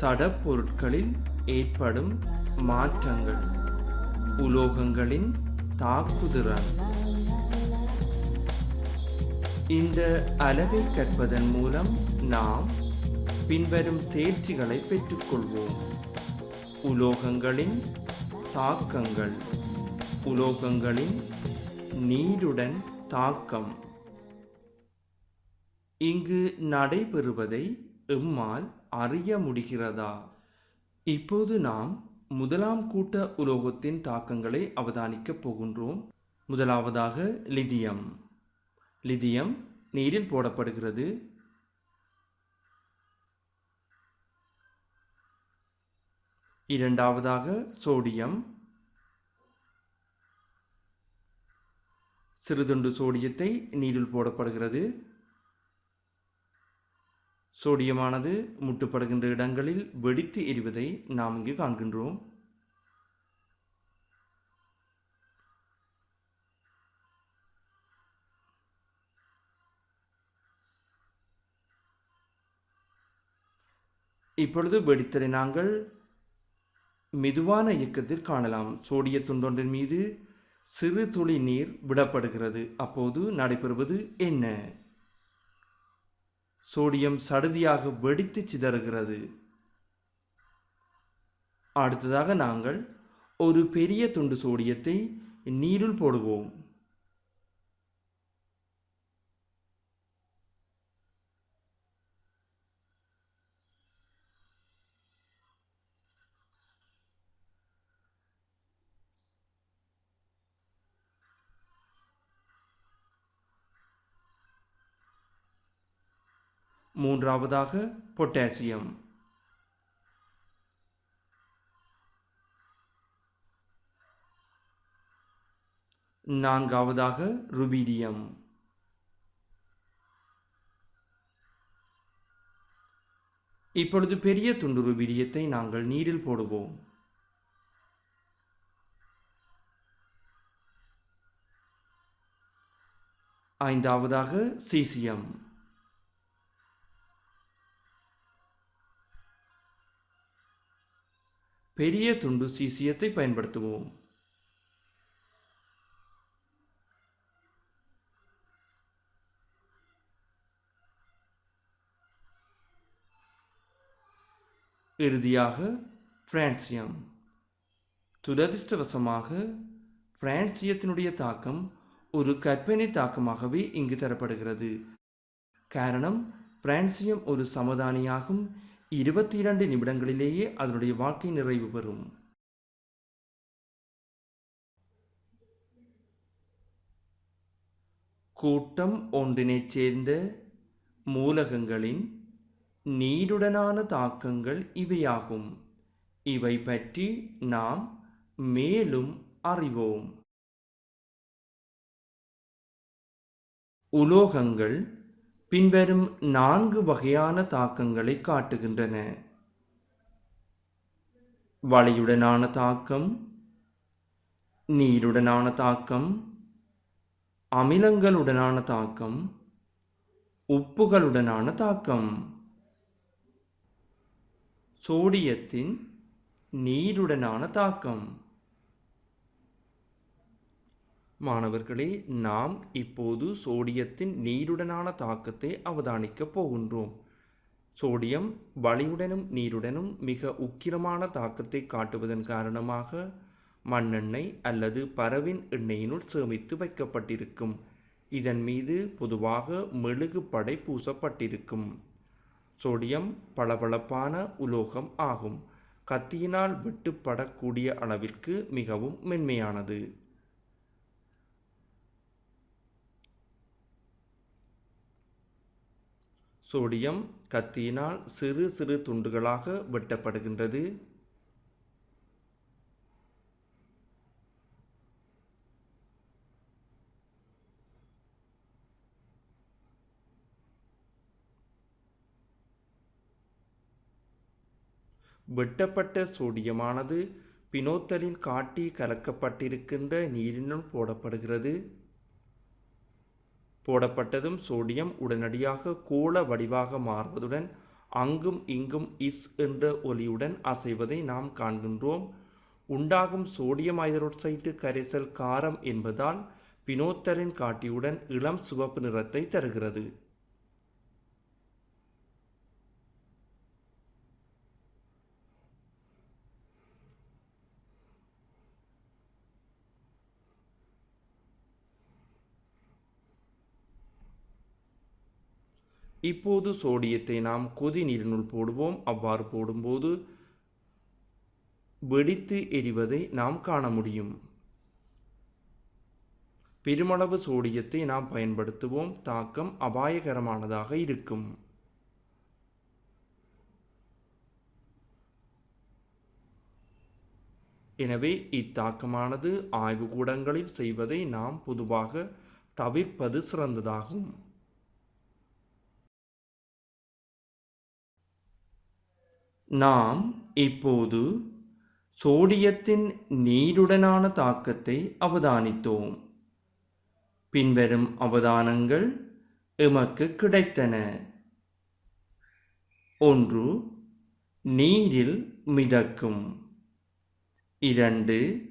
சடப்பொருட்களில் ஏற்படும் மாற்றங்கள். உலோகங்களின் தாக்குதிறன். இந்த அளவை கற்பதன் மூலம் நாம் பின்வரும் தேர்ச்சிகளை பெற்றுக்கொள்வோம். உலோகங்களின் தாக்கங்கள். உலோகங்களின் நீருடன் தாக்கம். இங்கு நடைபெறுவதை எம்மால் அறிய முடிகிறதா? இப்போது நாம் முதலாம் கூட்ட உலோகத்தின் தாக்கங்களை அவதானிக்கப் போகின்றோம். முதலாவதாக லிதியம். லிதியம் நீரில் போடப்படுகிறது. இரண்டாவதாக சோடியம். சிறுதுண்டு சோடியத்தை நீரில் போடப்படுகிறது. சோடியமானது முட்டுப்படுகின்ற இடங்களில் வெடித்து எரிவதை நாம் இங்கு காண்கின்றோம். இப்பொழுது வெடித்தலை நாங்கள் மெதுவான இயக்கத்தில் காணலாம். சோடிய துண்டொன்றின் மீது சிறு துளி நீர் விடப்படுகிறது. அப்போது நடைபெறுவது என்ன? சோடியம் சடுதியாக வெடித்து சிதறுகிறது. அடுத்ததாக நாங்கள் ஒரு பெரிய துண்டு சோடியத்தை நீரில் போடுவோம். மூன்றாவதாக பொட்டாசியம். நான்காவதாக ருபீடியம் இப்பொழுது பெரிய துண்டு ருபீடியத்தை நாங்கள் நீரில் போடுவோம். ஐந்தாவதாக சீசியம். பெரிய துண்டு சீசியத்தை பயன்படுத்துவோம். இறுதியாக பிரான்சியம். துரதிர்ஷ்டவசமாக பிரான்சியத்தினுடைய தாக்கம் ஒரு கற்பனை தாக்கமாகவே இங்கு தரப்படுகிறது. காரணம் பிரான்சியம் ஒரு சமதானியாகும் இருபத்தி இரண்டு நிமிடங்களிலேயே அதனுடைய வாழ்க்கை நிறைவு பெறும். கூட்டம் ஒன்றினைச் சேர்ந்த மூலகங்களின் நீருடனான தாக்கங்கள் இவையாகும். இவை பற்றி நாம் மேலும் அறிவோம். உலோகங்கள் பின்வரும் நான்கு வகையான தாக்கங்களை காட்டுகின்றன. வளையுடனான தாக்கம் நீருடனான தாக்கம் அமிலங்களுடனான தாக்கம் உப்புகளுடனான தாக்கம். சோடியத்தின் நீருடனான தாக்கம். மாணவர்களே நாம் இப்போது சோடியத்தின் நீருடனான தாக்கத்தை அவதானிக்கப் போகின்றோம். சோடியம் வளியுடனும் நீருடனும் மிக உக்கிரமான தாக்கத்தை காட்டுவதன் காரணமாக மண்ணெண்ணெய் அல்லது பறவின் எண்ணெயினுள் சேமித்து வைக்கப்பட்டிருக்கும். இதன் மீது பொதுவாக மெழுகு படை பூசப்பட்டிருக்கும். சோடியம் பளபளப்பான உலோகம் ஆகும். கத்தியினால் வெட்டுப்படக்கூடிய அளவிற்கு மிகவும் மென்மையானது. சோடியம் கத்தியினால் சிறு சிறு துண்டுகளாக வெட்டப்படுகின்றது. வெட்டப்பட்ட சோடியமானது பினோத்தலின் காட்டி கலக்கப்பட்டிருக்கின்ற நீரினுள் போடப்படுகிறது. போடப்பட்டதும் சோடியம் உடனடியாக கோள வடிவாக மாறுவதுடன் அங்கும் இங்கும் இஸ் என்ற ஒலியுடன் அசைவதை நாம் காண்கின்றோம். உண்டாகும் சோடியம் ஐதரோட்சைட்டு கரைசல் காரம் என்பதால் பினோத்தரின் காட்டியுடன் இளம் சிவப்பு நிறத்தை தருகிறது. இப்போது சோடியத்தை நாம் கொதி நீரினுள் போடுவோம். அவ்வாறு போடும்போது வெடித்து எரிவதை நாம் காண முடியும். பெருமளவு சோடியத்தை நாம் பயன்படுத்துவோம். தாக்கம் அபாயகரமானதாக இருக்கும். எனவே இத்தாக்கமானது ஆய்வுக்கூடங்களில் செய்வதை நாம் பொதுவாக தவிர்ப்பது சிறந்ததாகும். நாம் இப்போது சோடியத்தின் நீருடனான தாக்கத்தை அவதானித்தோம். பின்வரும் அவதானங்கள் எமக்கு கிடைத்தன. ஒன்று நீரில் மிதக்கும். இரண்டு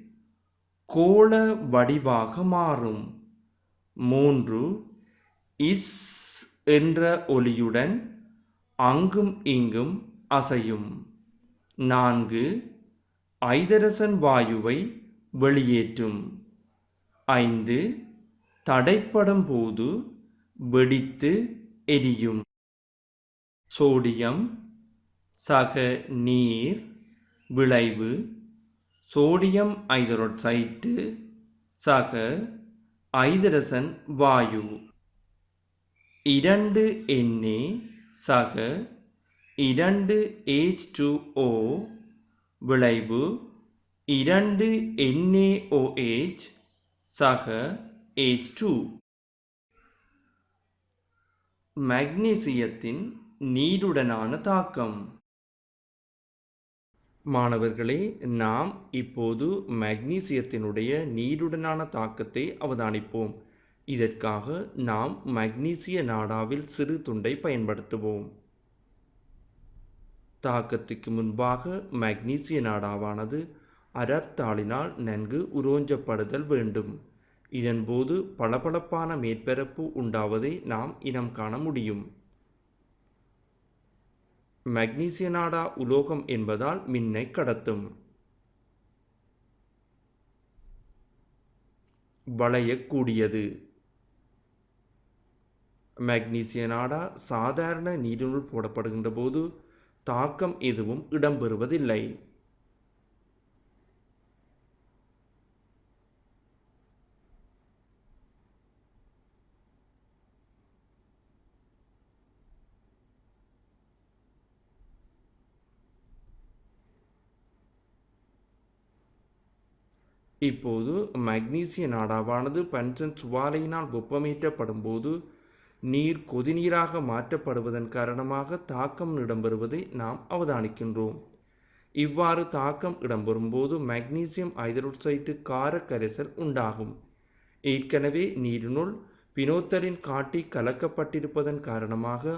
கோள வடிவாக மாறும். மூன்று இஸ் என்ற ஒலியுடன் அங்கும் இங்கும் அசையும். நான்கு ஐதரசன் வாயுவை வெளியேற்றும். ஐந்து தடைப்படும் போது வெடித்து எரியும். சோடியம் சக நீர் விளைவு சோடியம் ஐதரோட்சைட்டு சக ஐதரசன் வாயு. இரண்டு எண்ணே சக இரண்டு ஏச் டூ ஓ விளைவு இரண்டு NaOH சக ஏச் டூ மக்னீசியத்தின் நீருடனான தாக்கம். மாணவர்களே நாம் இப்போது மக்னீசியத்தினுடைய நீருடனான தாக்கத்தை அவதானிப்போம். இதற்காக நாம் மக்னீசிய நாடாவில் சிறு துண்டை பயன்படுத்துவோம். தாக்கத்துக்கு முன்பாக மக்னீசிய நாடாவானது அரத்தாளினால் நன்கு உரோஞ்சப்படுதல் வேண்டும். இதன்போது பளபளப்பான மேற்பரப்பு உண்டாவதை நாம் இனம் காண முடியும். மக்னீசிய நாடா உலோகம் என்பதால் மின்னை கடத்தும். வளையக்கூடியது. மக்னீசிய நாடா சாதாரண நீரினுள் போடப்படுகின்ற போது தாக்கம் எதுவும் இடம்பெறுவதில்லை. இப்போது மக்னீசிய நாடாவானது பன்சன் சுவாலையினால் வெப்பமேற்றப்படும் போது நீர் கொதிநீராக மாற்றப்படுவதன் காரணமாக தாக்கம் இடம்பெறுவதை நாம் அவதானிக்கின்றோம். இவ்வாறு தாக்கம் இடம்பெறும்போது மக்னீசியம் ஐதரோட்சைட்டு கார கரைசல் உண்டாகும். ஏற்கனவே நீரினுள் பினோத்தரின் காட்டி கலக்கப்பட்டிருப்பதன் காரணமாக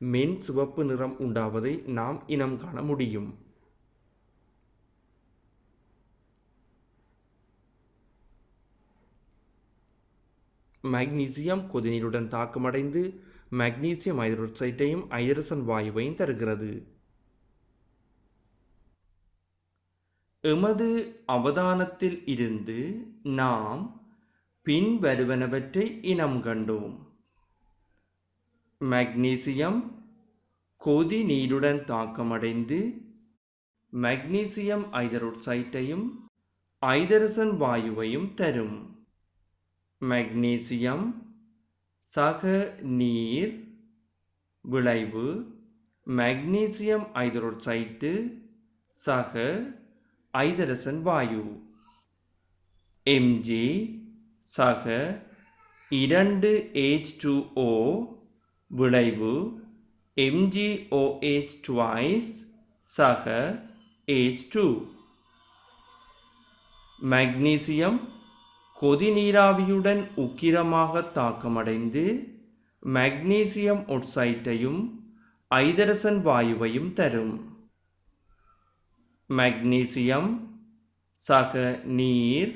மென் சிவப்பு நிறம் உண்டாவதை நாம் இனம் காண முடியும். மக்னீசியம் கொதிநீருடன் தாக்கமடைந்து மக்னீசியம் ஹைட்ரோக்சைட்டையும் ஐதரசன் வாயுவையும் தருகிறது. எமது அவதானத்தில் இருந்து நாம் பின்வருவனவற்றை இனம் கண்டோம். மக்னீசியம் கொதி நீருடன் தாக்கமடைந்து மக்னீசியம் ஐதரோட்சைட்டையும் ஐதரசன் வாயுவையும் தரும். மக்னீசியம் சக நீர் விளைவு மக்னீசியம் ஐதரோசைட்டு சக ஐதரசன் வாயு. எம்ஜி சக இரண்டு ஏஜ் டூ ஓ விளைவு M G O H twice சக ஏஜ் டூ மக்னீசியம் கொதிநீராவியுடன் உக்கிரமாக தாக்கமடைந்து மக்னீசியம் ஒட்சைட்டையும் ஐதரசன் வாயுவையும் தரும். மக்னீசியம் சக நீர்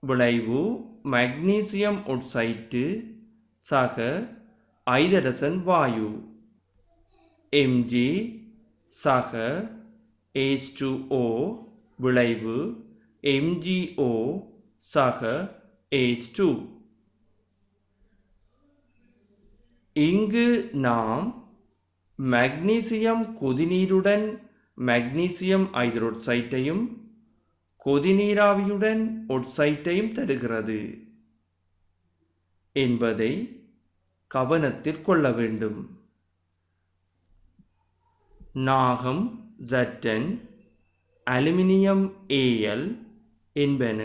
விளைவு மக்னீசியம் ஒட்சைட்டு சக ஐதரசன் வாயு. எம்ஜி சக H2O விளைவு எம்ஜிஓ சக H2 இங்கு நாம் மக்னீசியம் கொதிநீருடன் மக்னீசியம் ஐதரோட்சைட்டையும் கொதிநீராவியுடன் ஒட்சைட்டையும் தருகிறது என்பதை கவனத்தில் கொள்ள வேண்டும். நாகம் ஜட்டன் அலுமினியம் ஏஎல் என்பன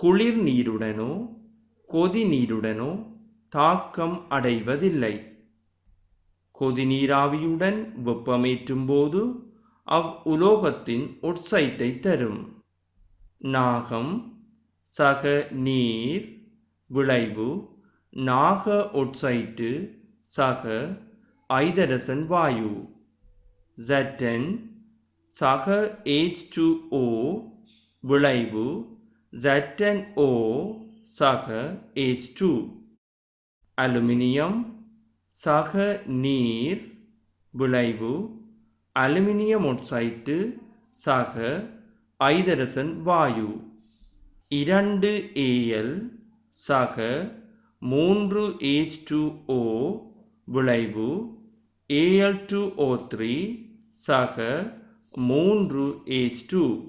குளிர் நீருடனோ கொதி நீருடனோ தாக்கம் அடைவதில்லை. கொதிநீராவியுடன் வெப்பமேற்றும் போது அவ் உலோகத்தின் ஒட்சைட்டை தரும். நாகம் சக நீர் விளைவு நாக ஒட்சைட்டு சக ஐதரசன் வாயு. Zn சக ஏச் டு ஓ விளைவு ZnO சக H2 அலுமினியம் சக நீர் விளைவு. அலுமினியம் ஒட்சைட்டு சக ஐதரசன் வாயு. இரண்டு ஏஎல் சக மூன்று ஏஜ் டூ ஓ விளைவு. Al2O3 சக மூன்று ஏஜ் டூ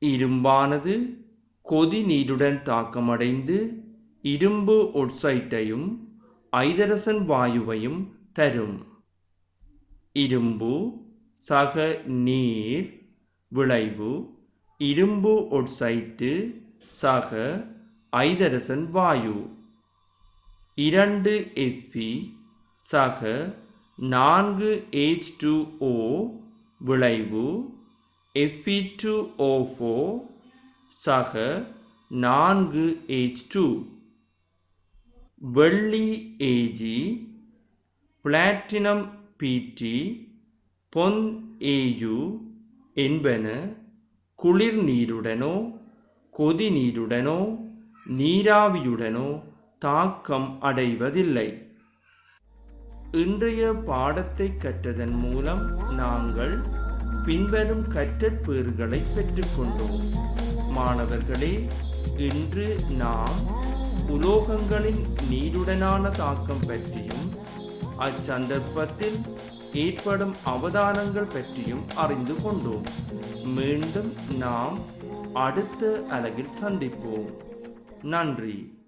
இரும்பானது கொதி நீருடன் தாக்கமடைந்து இரும்பு ஒட்சைட்டையும் ஐதரசன் வாயுவையும் தரும். இரும்பு சக நீர் விளைவு இரும்பு ஒட்சைட்டு சக ஐதரசன் வாயு. இரண்டு எஃபி சக நான்கு ஹெச் டூ ஓ விளைவு எஃபி டூ ஓ ஃபோர் சக நான்கு ஏஜ் டூ. வெள்ளி ஏஜி பிளாட்டினம் பிடி பொன் ஏயு என்பன குளிர் நீருடனோ கொதி நீருடனோ நீராவியுடனோ தாக்கம் அடைவதில்லை. இன்றைய பாடத்தை கற்றதன் மூலம் நாங்கள் பின்வரும் கற்றற்பேறுகளை பெற்றுக்கொண்டோம். மாணவர்களே இன்று நாம் உலோகங்களின் நீருடனான தாக்கம் பற்றியும் அச்சந்தர்ப்பத்தில் ஏற்படும் அவதானங்கள் பற்றியும் அறிந்து கொண்டோம். மீண்டும் நாம் அடுத்த அலகில் சந்திப்போம். நன்றி.